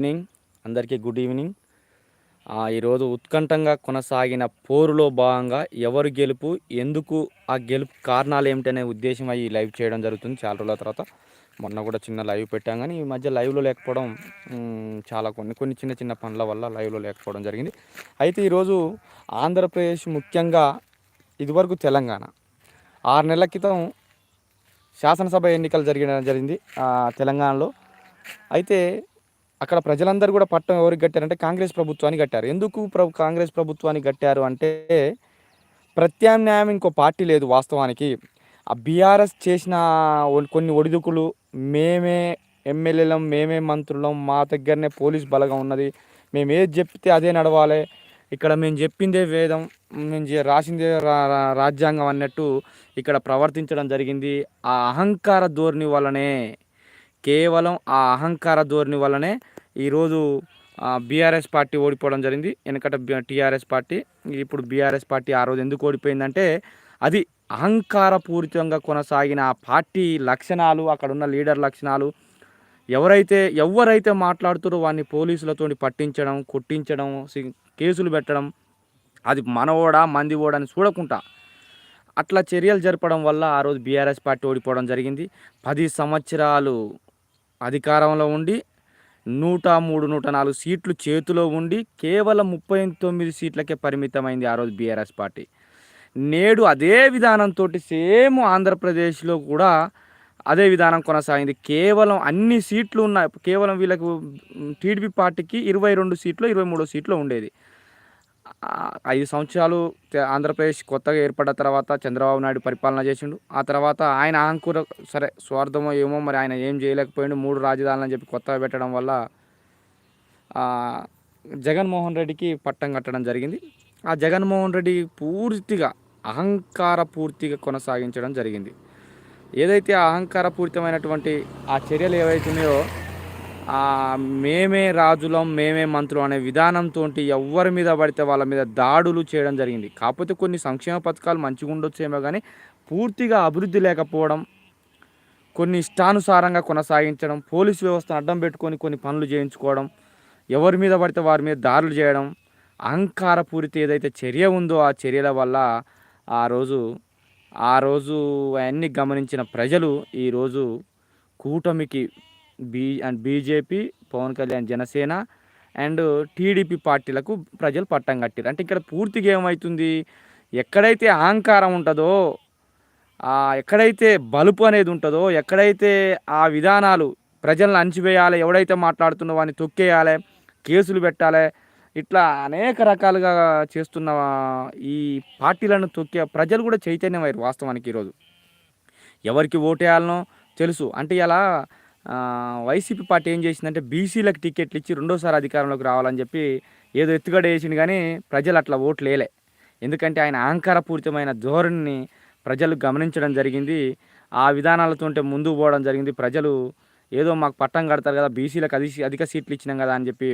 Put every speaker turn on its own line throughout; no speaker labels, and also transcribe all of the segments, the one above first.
Evening అందరికీ good evening ఈరోజు ఉత్కంఠంగా కొనసాగిన పోరులో భాగంగా ఎవరు గెలుపు ఎందుకు ఆ గెలుపు కారణాలు ఏమిటనే ఉద్దేశం అయ్యి లైవ్ చేయడం జరుగుతుంది. చాలా రోజుల తర్వాత మొన్న కూడా చిన్న లైవ్ పెట్టాం కానీ ఈ మధ్య లైవ్లో లేకపోవడం చాలా కొన్ని కొన్ని చిన్న చిన్న పనుల వల్ల లైవ్లో లేకపోవడం జరిగింది. అయితే ఈరోజు ఆంధ్రప్రదేశ్ ముఖ్యంగా ఇదివరకు తెలంగాణ. ఆరు నెలల క్రితం శాసనసభ ఎన్నికలు జరిగిన జరిగింది తెలంగాణలో. అయితే అక్కడ ప్రజలందరూ కూడా పట్టం ఎవరికి కట్టారంటే కాంగ్రెస్ ప్రభుత్వాన్ని కట్టారు. ఎందుకు ప్రభు కాంగ్రెస్ ప్రభుత్వాన్ని కట్టారు అంటే ప్రత్యామ్నాయం ఇంకో పార్టీ లేదు వాస్తవానికి. ఆ బీఆర్ఎస్ చేసిన కొన్ని ఒడిదుకులు మేమే ఎమ్మెల్యేలం మేమే మంత్రులం మా దగ్గరనే పోలీస్ బలగం ఉన్నది. మేము ఏది చెప్తే అదే నడవాలి. ఇక్కడ మేము చెప్పిందే వేదం మేము రాసిందే రాజ్యాంగం అన్నట్టు ఇక్కడ ప్రవర్తించడం జరిగింది. ఆ అహంకార ధోరణి వల్లనే కేవలం ఆ అహంకార ధోరణి వల్లనే ఈరోజు బీఆర్ఎస్ పార్టీ ఓడిపోవడం జరిగింది. వెనకట టీఆర్ఎస్ పార్టీ. ఇప్పుడు బీఆర్ఎస్ పార్టీ ఆ రోజు ఎందుకు ఓడిపోయిందంటే అది అహంకారపూరితంగా కొనసాగిన ఆ పార్టీ లక్షణాలు అక్కడ ఉన్న లీడర్ లక్షణాలు ఎవరైతే ఎవరైతే మాట్లాడుతారో వాడిని పోలీసులతో పట్టించడం కొట్టించడం కేసులు పెట్టడం అది మనవోడా మంది ఓడని చూడకుండా అట్లా చర్యలు జరపడం వల్ల ఆ రోజు బీఆర్ఎస్ పార్టీ ఓడిపోవడం జరిగింది. పది సంవత్సరాలు అధికారంలో ఉండి నూట మూడు నూట నాలుగు సీట్లు చేతిలో ఉండి కేవలం ముప్పై తొమ్మిది సీట్లకే పరిమితమైంది ఆ రోజు బీఆర్ఎస్ పార్టీ. నేడు అదే విధానంతో సేమ్ ఆంధ్రప్రదేశ్లో కూడా అదే విధానం కొనసాగింది. కేవలం అన్ని సీట్లు ఉన్న కేవలం వీళ్ళకు టీడీపీ పార్టీకి ఇరవై రెండు సీట్లు ఇరవై మూడో సీట్లు ఉండేది. ఐదు సంవత్సరాలు ఆంధ్రప్రదేశ్ కొత్తగా ఏర్పడ్డ తర్వాత చంద్రబాబు నాయుడు పరిపాలన చేసిండు. ఆ తర్వాత ఆయన అంకుర సరే స్వార్థమో ఏమో మరి ఆయన ఏం చేయలేకపోయిండు. మూడు రాజధానులు అని చెప్పి కొత్తగా పెట్టడం వల్ల జగన్మోహన్ రెడ్డికి పట్టం కట్టడం జరిగింది. ఆ జగన్మోహన్ రెడ్డి పూర్తిగా అహంకార పూర్తిగా కొనసాగించడం జరిగింది. ఏదైతే అహంకారపూరితమైనటువంటి ఆ చర్యలు ఏవైతున్నాయో మేమే రాజులం మేమే మంత్రులు అనే విధానంతో ఎవరి మీద పడితే వాళ్ళ మీద దాడులు చేయడం జరిగింది. కాకపోతే కొన్ని సంక్షేమ పథకాలు మంచిగా ఉండొచ్చేమో కానీ పూర్తిగా అభివృద్ధి లేకపోవడం కొన్ని ఇష్టానుసారంగా కొనసాగించడం పోలీసు వ్యవస్థను అడ్డం పెట్టుకొని కొన్ని పనులు చేయించుకోవడం ఎవరి మీద పడితే వారి మీద దాడులు చేయడం అహంకారపూరిత ఏదైతే చర్య ఉందో ఆ చర్యల వల్ల ఆ రోజు ఆ రోజు అవన్నీ గమనించిన ప్రజలు ఈరోజు కూటమికి B and BJP Pawan Kalyan Janasena and TDP పార్టీలకు ప్రజలు పట్టం కట్టారు అంటే ఇక్కడ పూర్తిగా ఏమవుతుంది ఎక్కడైతే అహంకారం ఉంటుందో ఎక్కడైతే బలుపు అనేది ఉంటుందో ఎక్కడైతే ఆ విధానాలు ప్రజలను అణచివేయాలి ఎవడైతే మాట్లాడుతున్నో వాడిని తొక్కేయాలి కేసులు పెట్టాలి ఇట్లా అనేక రకాలుగా చేస్తున్న ఈ పార్టీలను తొక్కే ప్రజలు కూడా చైతన్యమయ్యారు వాస్తవానికి ఈరోజు. ఎవరికి ఓటేయాలనో తెలుసు. అంటే ఇలా వైసీపీ పార్టీ ఏం చేసిందంటే బీసీలకు టికెట్లు ఇచ్చి రెండోసారి అధికారంలోకి రావాలని చెప్పి ఏదో ఎత్తుగడ వేసింది కానీ ప్రజలు అట్లా ఓట్లు వేలే ఎందుకంటే ఆయన అహంకారపూరితమైన ధోరణిని ప్రజలు గమనించడం జరిగింది. ఆ విధానాలతో ముందుకు పోవడం జరిగింది. ప్రజలు ఏదో మాకు పట్టం కడతారు కదా బీసీలకు అది అధిక సీట్లు ఇచ్చినాం కదా అని చెప్పి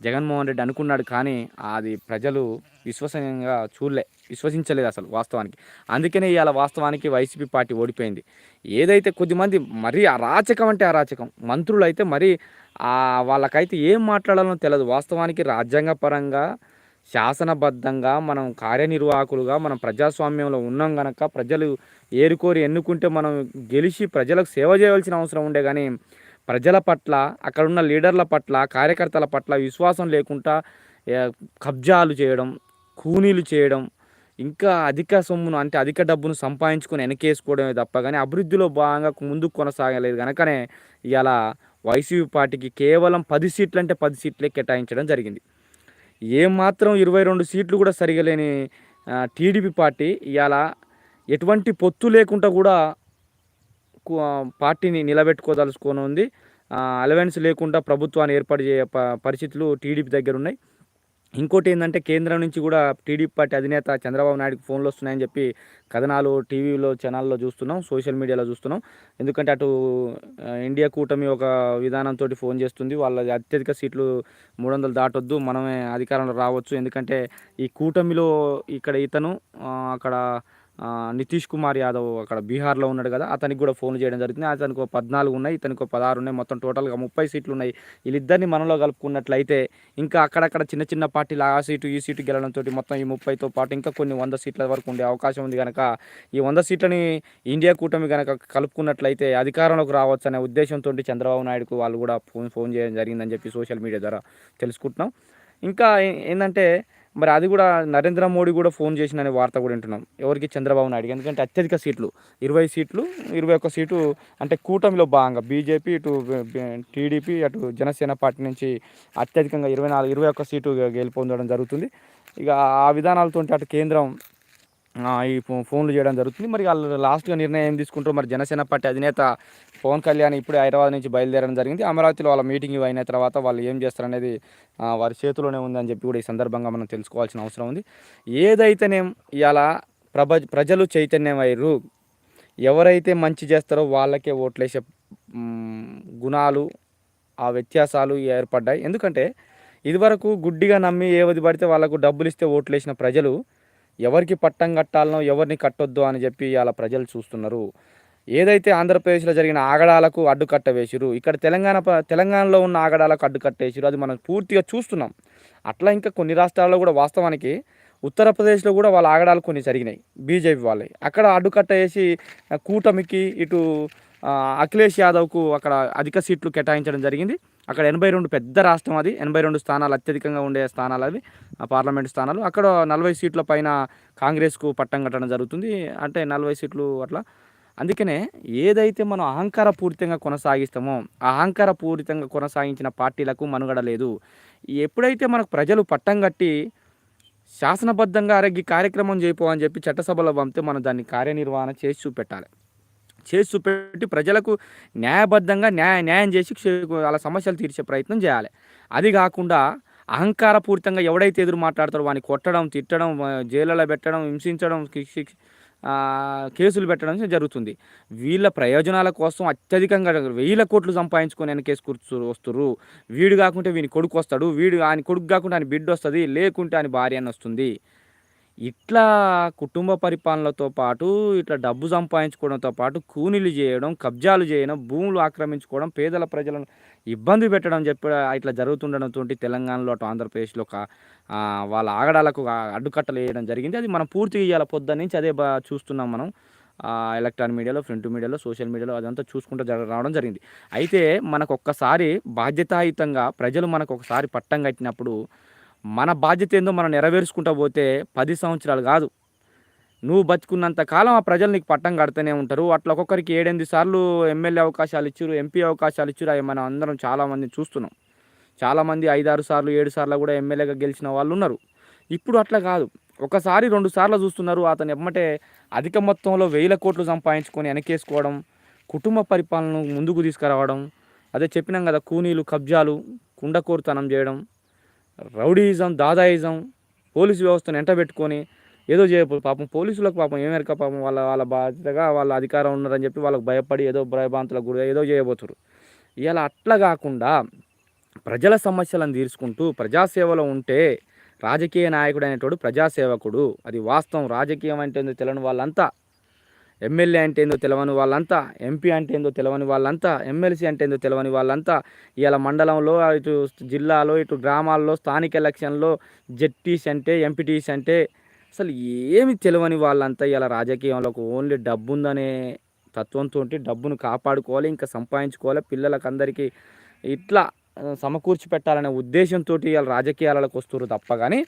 జగన్మోహన్ రెడ్డి అనుకున్నాడు కానీ అది ప్రజలు విశ్వసనీయంగా చూడలే. విశ్వసించలేదు అసలు వాస్తవానికి. అందుకనే ఇవాళ వాస్తవానికి వైసీపీ పార్టీ ఓడిపోయింది. ఏదైతే కొద్దిమంది మరీ అరాచకం అంటే అరాచకం మంత్రులు అయితే మరీ వాళ్ళకైతే ఏం మాట్లాడాలో తెలియదు వాస్తవానికి రాజ్యాంగపరంగా శాసనబద్ధంగా మనం కార్యనిర్వాహకులుగా మనం ప్రజాస్వామ్యంలో ఉన్నాం గనక ప్రజలు ఏరుకోరి ఎన్నుకుంటే మనం గెలిచి ప్రజలకు సేవ చేయవలసిన అవసరం ఉండే కానీ ప్రజల పట్ల అక్కడున్న లీడర్ల పట్ల కార్యకర్తల పట్ల విశ్వాసం లేకుండా కబ్జాలు చేయడం కూనీలు చేయడం ఇంకా అధిక సొమ్మును అంటే అధిక డబ్బును సంపాదించుకొని వెనకేసుకోవడమే తప్ప కానీ అభివృద్ధిలో భాగంగా ముందుకు కొనసాగలేదు కనుకనే ఇలా వైసీపీ పార్టీకి కేవలం పది సీట్లు అంటే పది సీట్లే కేటాయించడం జరిగింది. ఏమాత్రం ఇరవై రెండు సీట్లు కూడా సరిగా లేని టీడీపీ పార్టీ ఇలా ఎటువంటి పొత్తు లేకుండా కూడా పార్టీని నిలబెట్టుకోదలుచుకొని ఉంది. అలవెన్స్ లేకుండా ప్రభుత్వాన్ని ఏర్పాటు చేయ పరిస్థితులు టీడీపీ దగ్గర ఉన్నాయి. ఇంకోటి ఏంటంటే కేంద్రం నుంచి కూడా టీడీపీ పార్టీ అధినేత చంద్రబాబు నాయుడుకి ఫోన్లు వస్తున్నాయని చెప్పి కథనాలు టీవీలో ఛానల్లో చూస్తున్నాం సోషల్ మీడియాలో చూస్తున్నాం. ఎందుకంటే అటు ఇండియా కూటమి ఒక విధానంతో ఫోన్ చేస్తుంది. వాళ్ళ అత్యధిక సీట్లు మూడు వందలు దాటొద్దు మనమే అధికారంలో రావచ్చు. ఎందుకంటే ఈ కూటమిలో ఇక్కడ ఇతను అక్కడ నితీష్ కుమార్ యాదవ్ అక్కడ బీహార్లో ఉన్నాడు కదా అతనికి కూడా ఫోన్ చేయడం జరిగింది అతనికి ఒక పద్నాలుగు ఉన్నాయి ఇతనికి ఒక పదహారు ఉన్నాయి. మొత్తం టోటల్గా ముప్పై సీట్లు ఉన్నాయి. వీళ్ళిద్దరిని మనలో కలుపుకున్నట్లయితే ఇంకా అక్కడక్కడ చిన్న చిన్న పార్టీలు ఆ సీటు ఈ సీటు గెలడంతో మొత్తం ఈ ముప్పైతో పాటు ఇంకా కొన్ని వంద సీట్ల వరకు ఉండే అవకాశం ఉంది కనుక ఈ వంద సీట్లని ఇండియా కూటమి కనుక కలుపుకున్నట్లయితే అధికారంలోకి రావచ్చు అనే ఉద్దేశంతో చంద్రబాబు నాయుడుకు వాళ్ళు కూడా ఫోన్ ఫోన్ చేయడం జరిగిందని చెప్పి సోషల్ మీడియా ద్వారా తెలుసుకుంటున్నాం. ఇంకా ఏంటంటే మరి అది కూడా నరేంద్ర మోడీ కూడా ఫోన్ చేసిన వార్త కూడా వింటున్నాం. ఎవరికి చంద్రబాబు నాయుడు ఎందుకంటే అత్యధిక సీట్లు ఇరవై సీట్లు ఇరవై ఒక్క సీటు అంటే కూటమిలో భాగంగా బీజేపీ ఇటు టీడీపీ అటు జనసేన పార్టీ నుంచి అత్యధికంగా ఇరవై నాలుగు ఇరవై ఒక్క సీటు గెలుపొందడం జరుగుతుంది. ఇక ఆ విధానాలతో అటు కేంద్రం ఈ ఫోన్లు చేయడం జరుగుతుంది. మరి వాళ్ళు లాస్ట్గా నిర్ణయం తీసుకుంటారు మరి జనసేన పార్టీ అధినేత పవన్ కళ్యాణ్ ఇప్పుడు హైదరాబాద్ నుంచి బయలుదేరడం జరిగింది. అమరావతిలో వాళ్ళ మీటింగ్ అయిన తర్వాత వాళ్ళు ఏం చేస్తారనేది వారి చేతిలోనే ఉందని చెప్పి కూడా ఈ సందర్భంగా మనం తెలుసుకోవాల్సిన అవసరం ఉంది. ఏదైతేనేం ఇలా ప్రభ ప్రజలు చైతన్యం అయ్యారు ఎవరైతే మంచి చేస్తారో వాళ్ళకే ఓట్లేసే గుణాలు ఆ వ్యత్యాసాలు ఏర్పడ్డాయి. ఎందుకంటే ఇదివరకు గుడ్డిగా నమ్మి ఏవది పడితే వాళ్ళకు డబ్బులు ఇస్తే ఓట్లేసిన ప్రజలు ఎవరికి పట్టం కట్టాలనో ఎవరిని కట్టొద్దు అని చెప్పి అలా ప్రజలు చూస్తున్నారు. ఏదైతే ఆంధ్రప్రదేశ్లో జరిగిన ఆగడాలకు అడ్డుకట్ట వేసిరు ఇక్కడ తెలంగాణ తెలంగాణలో ఉన్న ఆగడాలకు అడ్డుకట్ట వేసిరు అది మనం పూర్తిగా చూస్తున్నాం. అట్లా ఇంకా కొన్ని రాష్ట్రాల్లో కూడా వాస్తవానికి ఉత్తరప్రదేశ్లో కూడా వాళ్ళ ఆగడాలు కొన్ని జరిగినాయి బీజేపీ వాళ్ళే. అక్కడ అడ్డుకట్ట వేసి కూటమికి ఇటు అఖిలేష్ యాదవ్కు అక్కడ అధిక సీట్లు కేటాయించడం జరిగింది. అక్కడ ఎనభై రెండు పెద్ద రాష్ట్రం అది. ఎనభై రెండు స్థానాలు అత్యధికంగా ఉండే స్థానాలు అవి ఆ పార్లమెంట్ స్థానాలు. అక్కడ నలభై సీట్ల పైన కాంగ్రెస్కు పట్టం కట్టడం జరుగుతుంది. అంటే నలభై సీట్లు అట్లా. అందుకనే ఏదైతే మనం అహంకారపూరితంగా కొనసాగిస్తామో ఆ అహంకారపూరితంగా కొనసాగించిన పార్టీలకు మనుగడ లేదు. ఎప్పుడైతే మనకు ప్రజలు పట్టం కట్టి శాసనబద్ధంగా ఆరోగ్య కార్యక్రమం చేయపో అని చెప్పి చట్టసభలో పంపితే మనం దాన్ని కార్యనిర్వహణ చేసి చూపెట్టాలి. చేసి చూపెట్టి ప్రజలకు న్యాయబద్ధంగా న్యాయ న్యాయం చేసి వాళ్ళ సమస్యలు తీర్చే ప్రయత్నం చేయాలి. అది కాకుండా అహంకారపూరితంగా ఎవడైతే ఎదురు మాట్లాడతాడో వాడిని కొట్టడం తిట్టడం జైలలో పెట్టడం హింసించడం కేసులు పెట్టడం జరుగుతుంది. వీళ్ళ ప్రయోజనాల కోసం అత్యధికంగా వేల కోట్లు సంపాదించుకొని కేసు కూర్చు వస్తుర్రు. వీడు కాకుంటే వీని కొడుకు వస్తాడు. వీడు ఆయన కొడుకు కాకుండా ఆయన బిడ్డ వస్తుంది. లేకుంటే ఆయన భార్య అని వస్తుంది. ఇట్లా కుటుంబ పరిపాలనతో పాటు ఇట్లా డబ్బు సంపాదించుకోవడంతో పాటు కూనీలు చేయడం కబ్జాలు చేయడం భూములు ఆక్రమించుకోవడం పేదల ప్రజలను ఇబ్బంది పెట్టడం చెప్పి ఇట్లా జరుగుతుండడంతో తెలంగాణలో అటు ఆంధ్రప్రదేశ్లో ఒక వాళ్ళ ఆగడాలకు అడ్డుకట్టలు వేయడం జరిగింది. అది మనం పూర్తిగా ఇవాళ పొద్దున్న నుంచి అదే బా చూస్తున్నాం మనం. ఎలక్ట్రానిక్ మీడియాలో ప్రింట్ మీడియాలో సోషల్ మీడియాలో అదంతా చూసుకుంటూ జర రావడం జరిగింది. అయితే మనకు ఒక్కసారి బాధ్యతాయుతంగా ప్రజలు మనకు ఒకసారి పట్టం కట్టినప్పుడు మన బాధ్యత ఏందో మనం నెరవేర్చుకుంటా పోతే పది సంవత్సరాలు కాదు. నువ్వు బతుకున్నంత కాలం ఆ ప్రజలు నీకు పట్టం కడుతూనే ఉంటారు. అట్లా ఒక్కొక్కరికి ఏడెనిమిది సార్లు ఎమ్మెల్యే అవకాశాలు ఇచ్చారు ఎంపీ అవకాశాలు ఇచ్చారు. అవి మనం అందరం చాలామంది చూస్తున్నాం. చాలామంది ఐదారు సార్లు ఏడు సార్లు కూడా ఎమ్మెల్యేగా గెలిచిన వాళ్ళు ఉన్నారు. ఇప్పుడు అట్లా కాదు. ఒకసారి రెండు సార్లు చూస్తున్నారు. అతను ఎమ్మటే అధిక మొత్తంలో వేల కోట్లు సంపాదించుకొని వెనకేసుకోవడం కుటుంబ పరిపాలనను ముందుకు తీసుకురావడం అదే చెప్పినాం కదా కూనీలు కబ్జాలు కుండకోరుతనం చేయడం రౌడీయిజం దాదాయిజం పోలీసు వ్యవస్థను ఎంటబెట్టుకొని ఏదో చేయబో పాపం పోలీసులకు పాపం ఏమేరక పాపం వాళ్ళ వాళ్ళ బాధ్యతగా వాళ్ళ అధికారం ఉన్నారని చెప్పి వాళ్ళకి భయపడి ఏదో భయభాంతులకు గురి ఏదో చేయబోతురు ఇలా అట్లా కాకుండా ప్రజల సమస్యలను తీర్చుకుంటూ ప్రజాసేవలో ఉంటే రాజకీయ నాయకుడు అనేటోడు ప్రజాసేవకుడు. అది వాస్తవం. రాజకీయం అంటే తెలియని వాళ్ళంతా ఎమ్మెల్యే అంటే ఏందో తెలవని వాళ్ళంతా ఎంపీ అంటే ఏందో తెలవని వాళ్ళంతా ఎమ్మెల్సీ అంటే ఏందో తెలవని వాళ్ళంతా ఇవాళ మండలంలో ఇటు జిల్లాలో ఇటు గ్రామాల్లో స్థానిక ఎలక్షన్లో జెడ్టీస్ అంటే ఎంపీటీస్ అంటే అసలు ఏమి తెలియని వాళ్ళంతా ఇలా రాజకీయంలో ఓన్లీ డబ్బు ఉందనే తత్వంతో డబ్బును కాపాడుకోవాలి ఇంకా సంపాదించుకోవాలి పిల్లలకు అందరికీ ఇట్లా సమకూర్చి పెట్టాలనే ఉద్దేశంతో ఇవాళ రాజకీయాలకు వస్తున్నారు తప్ప కానీ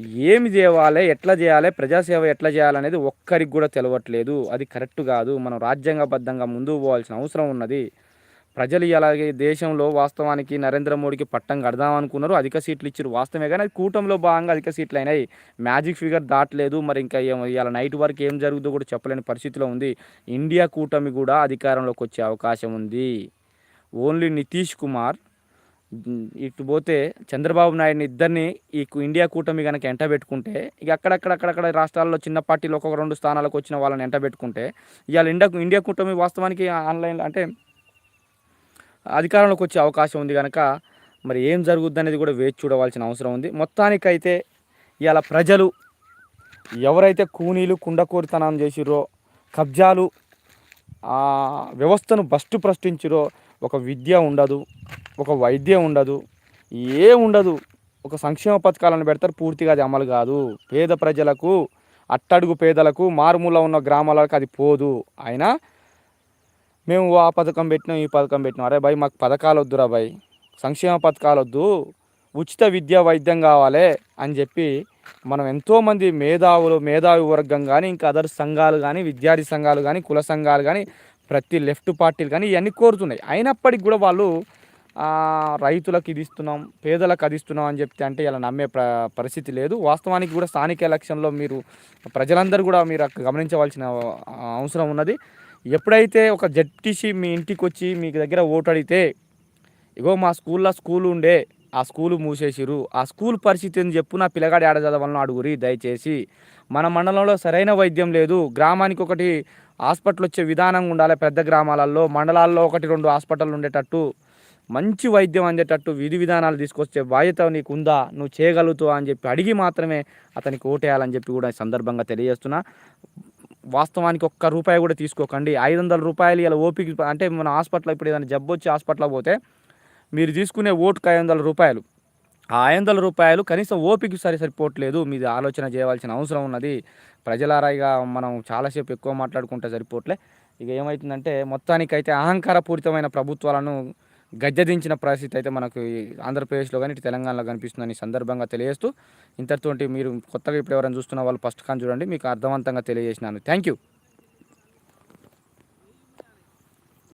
ఏమి చేయాలి? ఎట్లా చేయాలి? ప్రజాసేవ ఎట్లా చేయాలనేది ఒక్కరికి కూడా తెలవట్లేదు. అది కరెక్ట్ కాదు. మనం రాజ్యాంగబద్ధంగా ముందుకు పోవాల్సిన అవసరం ఉన్నది. ప్రజలు అలాగే దేశంలో వాస్తవానికి నరేంద్ర మోడీకి పట్టం కడదాం అనుకున్నారు. అధిక సీట్లు ఇచ్చారు. వాస్తవమే కానీ అది కూటమిలో భాగంగా అధిక సీట్లు అయినాయి. మ్యాజిక్ ఫిగర్ దాటలేదు. మరి ఇంకా ఏం ఇవాళ నైట్ వరకు ఏం జరుగుతుందో కూడా చెప్పలేని పరిస్థితిలో ఉంది. ఇండియా కూటమి కూడా అధికారంలోకి వచ్చే అవకాశం ఉంది. ఓన్లీ నితీష్ కుమార్ ఇటు పోతే చంద్రబాబు నాయుడిని ఇద్దరిని ఈ కు- ఇండియా కూటమి కనుక ఎంట పెట్టుకుంటే ఇక అక్కడక్కడ అక్కడక్కడ రాష్ట్రాల్లో చిన్న పార్టీలు ఒక్కొక్క రెండు స్థానాలకు వచ్చిన వాళ్ళని ఎంట పెట్టుకుంటే ఇవాళ ఇండియా ఇండియా కూటమి వాస్తవానికి ఆన్లైన్ అంటే అధికారంలోకి వచ్చే అవకాశం ఉంది కనుక మరి ఏం జరుగుద్ది అనేది కూడా వేచి చూడవలసిన అవసరం ఉంది. మొత్తానికైతే ఇవాళ ప్రజలు ఎవరైతే కూనీలు కుండకూరితనం చేసిరో కబ్జాలు వ్యవస్థను బస్టు ప్రశ్నించిరో ఒక విద్య ఉండదు. ఒక వైద్యం ఉండదు ఏ ఉండదు. ఒక సంక్షేమ పథకాలను పెడతారు పూర్తిగా అది అమలు కాదు. పేద ప్రజలకు అట్టడుగు పేదలకు మారుమూల ఉన్న గ్రామాలకు అది పోదు. అయినా మేము ఆ పథకం పెట్టినాం ఈ పథకం పెట్టినాం. అరే భయ్ మాకు పథకాలు వద్దురా భయ్ సంక్షేమ పథకాలు వద్దు. ఉచిత విద్య వైద్యం కావాలి అని చెప్పి మనం ఎంతోమంది మేధావులు మేధావి వర్గం కానీ ఇంకా అదర్ సంఘాలు కానీ విద్యార్థి సంఘాలు కానీ కుల సంఘాలు కానీ ప్రతి లెఫ్ట్ పార్టీలు కానీ ఇవన్నీ కోరుతున్నాయి. అయినప్పటికీ కూడా వాళ్ళు రైతులకు ఇది ఇస్తున్నాం పేదలకు అది ఇస్తున్నాం అని చెప్తే అంటే ఇలా నమ్మే ప్ర పరిస్థితి లేదు. వాస్తవానికి కూడా స్థానిక ఎలక్షన్లో మీరు ప్రజలందరూ కూడా మీరు గమనించవలసిన అవసరం ఉన్నది. ఎప్పుడైతే ఒక జడ్టీసీ మీ ఇంటికి వచ్చి మీ దగ్గర ఓటు అడిగితే ఇగో మా స్కూల్లో స్కూల్ ఉండే ఆ స్కూలు మూసేసిరు ఆ స్కూల్ పరిస్థితి అని చెప్పు నా పిల్లగాడు ఆడ చదవాలను అడుగురి దయచేసి. మన మండలంలో సరైన వైద్యం లేదు. గ్రామానికి ఒకటి హాస్పిటల్ వచ్చే విధానం ఉండాలి పెద్ద గ్రామాలలో మండలాల్లో ఒకటి రెండు హాస్పిటల్ ఉండేటట్టు. మంచి వైద్యం అందేటట్టు విధి విధానాలు తీసుకొచ్చే బాధ్యత నీకు ఉందా నువ్వు చేయగలుగుతావు అని చెప్పి అడిగి మాత్రమే అతనికి ఓటేయాలని చెప్పి కూడా సందర్భంగా తెలియజేస్తున్నా. వాస్తవానికి ఒక్క రూపాయి కూడా తీసుకోకండి. ఐదు వందల రూపాయలు ఇలా ఓపిక అంటే మన హాస్పిటల్ ఇప్పుడు ఏదైనా జబ్బు వచ్చి హాస్పిటల్ పోతే మీరు తీసుకునే ఓటుకు ఐదు వందల రూపాయలు. ఆ ఐదు వందల రూపాయలు కనీసం ఓపిక సరి సరిపోవట్లేదు. మీది ఆలోచన చేయవలసిన అవసరం ఉన్నది. ప్రజలారా ఇక మనం చాలాసేపు ఎక్కువ మాట్లాడుకుంటే సరిపోవట్లే. ఇక ఏమవుతుందంటే మొత్తానికైతే అహంకారపూరితమైన ప్రభుత్వాలను గద్దెదించిన పరిస్థితి అయితే మనకు ఆంధ్రప్రదేశ్లో కానీ ఇటు తెలంగాణలో కనిపిస్తుందని సందర్భంగా తెలియజేస్తూ ఇంతటితోటి మీరు కొత్తగా ఇప్పుడు ఎవరైనా చూస్తున్న వాళ్ళు ఫస్ట్ కానీ చూడండి మీకు అర్థవంతంగా తెలియజేసినాను. Thank you